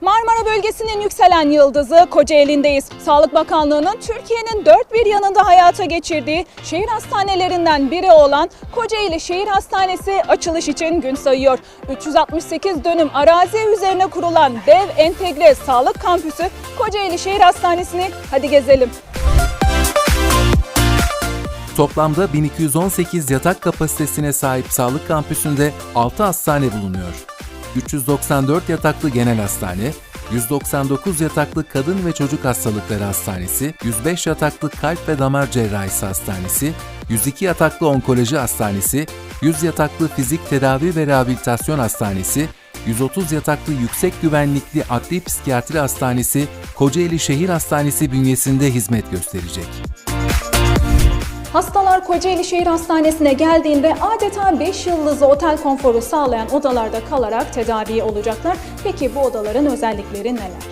Marmara bölgesinin yükselen yıldızı Kocaeli'ndeyiz. Sağlık Bakanlığı'nın Türkiye'nin dört bir yanında hayata geçirdiği şehir hastanelerinden biri olan Kocaeli Şehir Hastanesi açılış için gün sayıyor. 368 dönüm arazi üzerine kurulan dev entegre sağlık kampüsü Kocaeli Şehir Hastanesi'ni hadi gezelim. Toplamda 1218 yatak kapasitesine sahip sağlık kampüsünde 6 hastane bulunuyor. 394 yataklı genel hastane, 199 yataklı kadın ve çocuk hastalıkları hastanesi, 105 yataklı kalp ve damar cerrahisi hastanesi, 102 yataklı onkoloji hastanesi, 100 yataklı fizik tedavi ve rehabilitasyon hastanesi, 130 yataklı yüksek güvenlikli adli psikiyatri hastanesi Kocaeli Şehir Hastanesi bünyesinde hizmet gösterecek. Hastalar Kocaeli Şehir Hastanesi'ne geldiğinde adeta 5 yıldızlı otel konforu sağlayan odalarda kalarak tedavi olacaklar. Peki bu odaların özellikleri neler?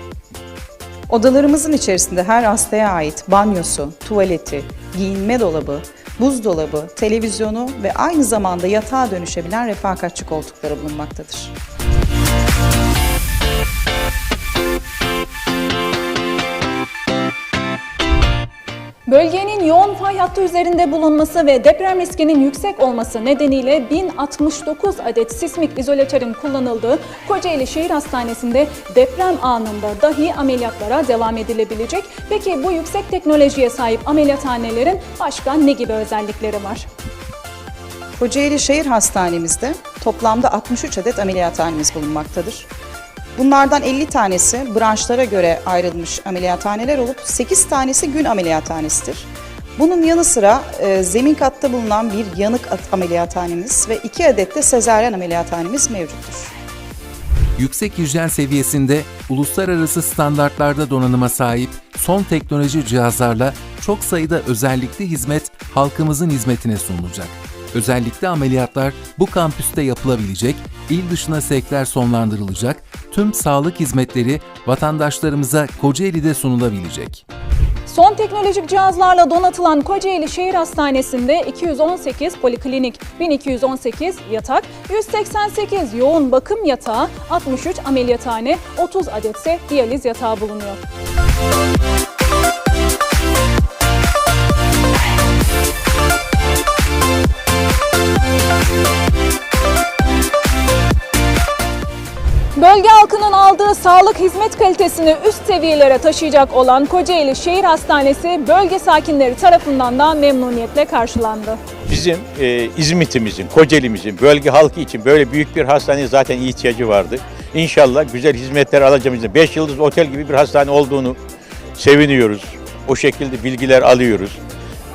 Odalarımızın içerisinde her hastaya ait banyosu, tuvaleti, giyinme dolabı, buzdolabı, televizyonu ve aynı zamanda yatağa dönüşebilen refakatçi koltukları bulunmaktadır. Bölgenin yoğun fay hattı üzerinde bulunması ve deprem riskinin yüksek olması nedeniyle 1069 adet sismik izolatörün kullanıldığı Kocaeli Şehir Hastanesi'nde deprem anında dahi ameliyatlara devam edilebilecek. Peki bu yüksek teknolojiye sahip ameliyathanelerin başka ne gibi özellikleri var? Kocaeli Şehir Hastanemizde toplamda 63 adet ameliyathanemiz bulunmaktadır. Bunlardan 50 tanesi branşlara göre ayrılmış ameliyathaneler olup 8 tanesi gün ameliyathanesidir. Bunun yanı sıra e, zemin katta bulunan bir yanık at- ameliyathanemiz ve 2 adet de sezaryen ameliyathanemiz mevcuttur. Yüksek hijyen seviyesinde uluslararası standartlarda donanıma sahip son teknoloji cihazlarla çok sayıda özellikli hizmet halkımızın hizmetine sunulacak. Özellikle ameliyatlar bu kampüste yapılabilecek, il dışına sevkler sonlandırılacak, tüm sağlık hizmetleri vatandaşlarımıza Kocaeli'de sunulabilecek. Son teknolojik cihazlarla donatılan Kocaeli Şehir Hastanesi'nde 218 poliklinik, 1218 yatak, 188 yoğun bakım yatağı, 63 ameliyathane, 30 adetse diyaliz yatağı bulunuyor. Bölge aldığı sağlık hizmet kalitesini üst seviyelere taşıyacak olan Kocaeli Şehir Hastanesi bölge sakinleri tarafından da memnuniyetle karşılandı. Bizim e, İzmit'imizin, Kocaeli'mizin, bölge halkı için böyle büyük bir hastaneye zaten ihtiyacı vardı. İnşallah güzel hizmetler alacağımızda 5 yıldız otel gibi bir hastane olduğunu seviniyoruz. O şekilde bilgiler alıyoruz.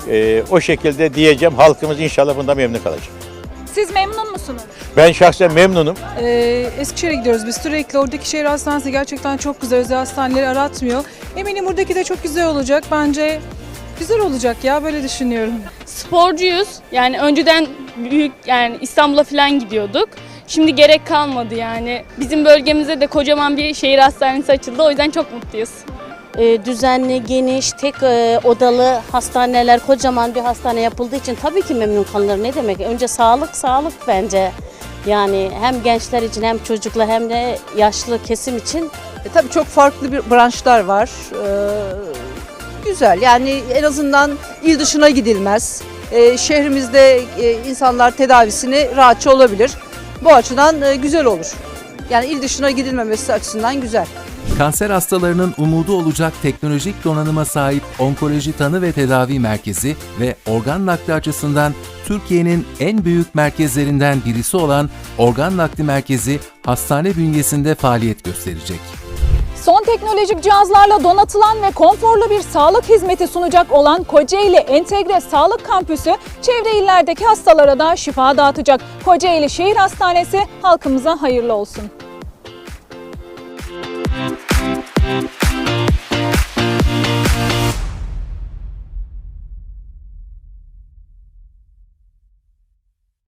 E, o şekilde diyeceğim halkımız inşallah bundan memnun kalacak. Siz memnun musunuz? Ben şahsen memnunum. Ee, Eskişehir'e gidiyoruz biz sürekli. Oradaki şehir hastanesi gerçekten çok güzel. Özel hastaneleri aratmıyor. Eminim buradaki de çok güzel olacak. Bence güzel olacak ya böyle düşünüyorum. sporcuyuz. Yani önceden büyük yani İstanbul'a falan gidiyorduk. Şimdi gerek kalmadı yani. Bizim bölgemizde de kocaman bir şehir hastanesi açıldı. O yüzden çok mutluyuz. E, düzenli, geniş, tek e, odalı hastaneler, kocaman bir hastane yapıldığı için tabii ki memnun kalınır. Ne demek? Önce sağlık, sağlık bence. Yani hem gençler için hem çocuklar hem de yaşlı kesim için E, tabii çok farklı bir branşlar var. Ee, güzel yani en azından il dışına gidilmez. Ee, şehrimizde e, insanlar tedavisini rahatça olabilir. Bu açıdan e, güzel olur. Yani il dışına gidilmemesi açısından güzel. Kanser hastalarının umudu olacak teknolojik donanıma sahip Onkoloji Tanı ve Tedavi Merkezi ve organ nakli açısından Türkiye'nin en büyük merkezlerinden birisi olan Organ Nakli Merkezi hastane bünyesinde faaliyet gösterecek. Son teknolojik cihazlarla donatılan ve konforlu bir sağlık hizmeti sunacak olan Kocaeli Entegre Sağlık Kampüsü çevre illerdeki hastalara da şifa dağıtacak. Kocaeli Şehir Hastanesi halkımıza hayırlı olsun. Thank you.